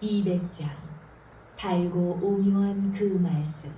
200장 달고 오묘한 그 말씀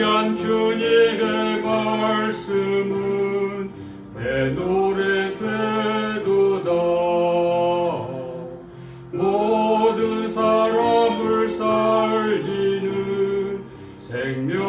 귀한 주님의 말씀은 내 노래 되도다. 모든 사람을 살리는 생명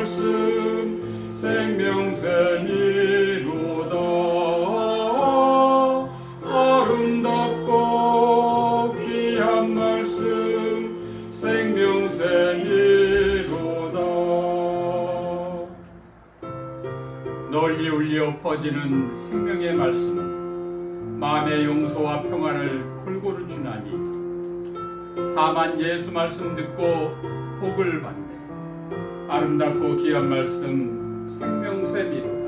말씀 생명새니로다. 아름답고 귀한 말씀 생명새니로다. 널리 울려 퍼지는 생명의 말씀은 마음의 용서와 평안을 골고루 주나니 다만 예수 말씀 듣고 복을 받네 아름답고 귀한 말씀 생명샘이로